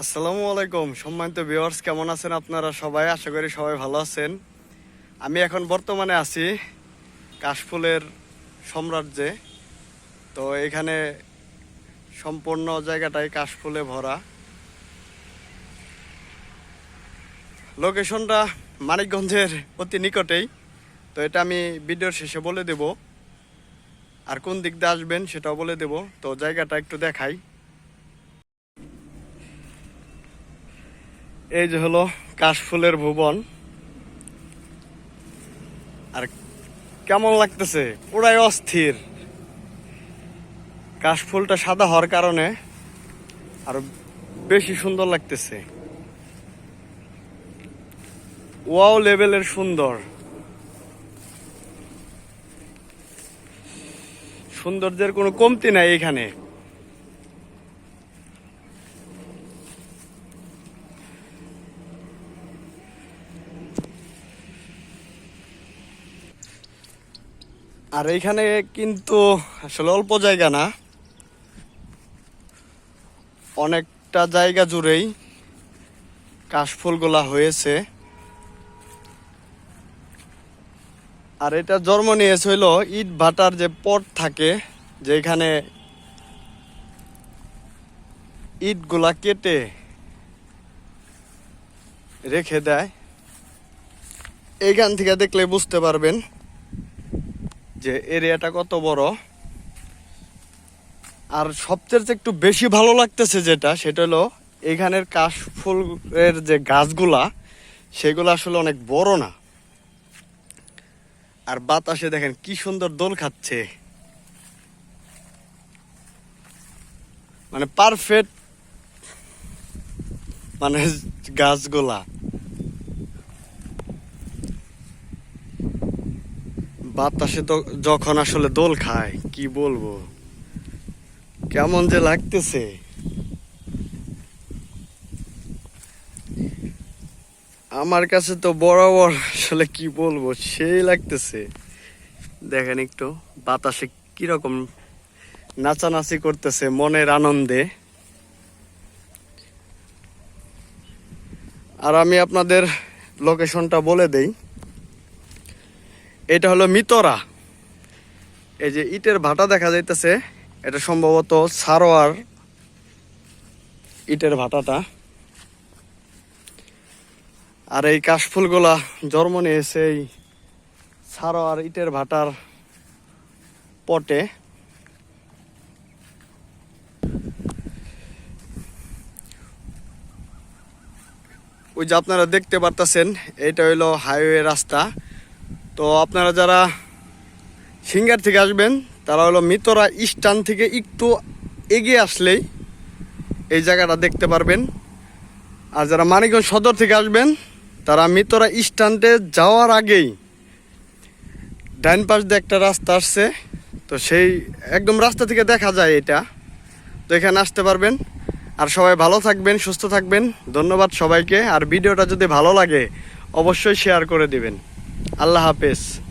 আসসালামু আলাইকুম। সম্মানিত ভিউয়ার্স কেমন আছেন আপনারা? সবাই, আশা করি সবাই ভালো আছেন। আমি এখন বর্তমানে আছি কাশফুলের সাম্রাজ্যে। তো এখানে সম্পূর্ণ জায়গাটাই কাশফুলে ভরা। লোকেশনটা মানিকগঞ্জের অতি নিকটেই। তো এটা আমি ভিডিওর শেষে বলে দেব। আর কোন দিক দিয়ে আসবেন সেটাও বলে দেব। তো জায়গাটা একটু দেখাই। এই যে হলো কাশফুলের ভুবন। আর কেমন লাগতেছে? পুরাই অস্থির। কাশফুলটা সাদা হওয়ার কারণে আরও বেশি সুন্দর লাগতেছে। ওয়াও লেভেলের সুন্দর। সৌন্দর্যের কোনো কমতি নাই এখানে। আর এইখানে কিন্তু আসলে অল্প জায়গা না। অনেকটা জায়গা জুড়েই কাশফুলগুলা হয়েছে। আর এটা জন্ম নিয়েছে হইল ইট ভাটার যে পট থাকে, যেখানে ইটগুলা কেটে রেখে দেয়। এইখান থেকে দেখলে বুঝতে পারবেন যে এরিয়াটা কত বড়? আর সবচেয়ে একটু বেশি ভালো লাগতেছে যেটা, সেটা হলো এখানের কাশফুলের যে গাছগুলা, সেগুলো আসলে অনেক বড় না। আর বাতাসে দেখেন কি সুন্দর দোল খাচ্ছে। মানে পারফেক্ট মানে গাছগুলা। বাতাসে তো যখন আসলে দোল খায়, কি বলব? কেমন যে লাগতেছে। আমার কাছে তো বরাবর আসলে কি বলব, সেই লাগতেছে। দেখেন একটু, বাতাসে কীরকম নাচানাচি করতেছে মনের আনন্দে। আর আমি আপনাদের লোকেশনটা বলে দেই। এটা হলো মিতরা। এই যে ইটের ভাটা দেখা যাইতেছে, এটা সম্ভবত সারোয়ার ইটের ভাটাটা। আর এই কাশফুলগুলা জন্ম নিয়েছে এই সারোয়ার ইটের ভাটার পটে। ওই যে আপনারা দেখতে পারতেছেন এটা হইল হাইওয়ে রাস্তা। তো আপনারা যারা সিঙ্গার থেকে আসবেন, তারা হলো মিতরা স্টান থেকে একটু এগিয়ে আসলেই এই জায়গাটা দেখতে পারবেন। আর যারা মানিকগঞ্জ সদর থেকে আসবেন, তারা মিতরা স্ট্যান্ডে যাওয়ার আগেই ডাইন পাশ দিয়ে একটা রাস্তা আসছে। তো সেই একদম রাস্তা থেকে দেখা যায় এটা। তো এখানে আসতে পারবেন। আর সবাই ভালো থাকবেন, সুস্থ থাকবেন। ধন্যবাদ সবাইকে। আর ভিডিওটা যদি ভালো লাগে, অবশ্যই শেয়ার করে দিবেন। আল্লাহ হাফেজ।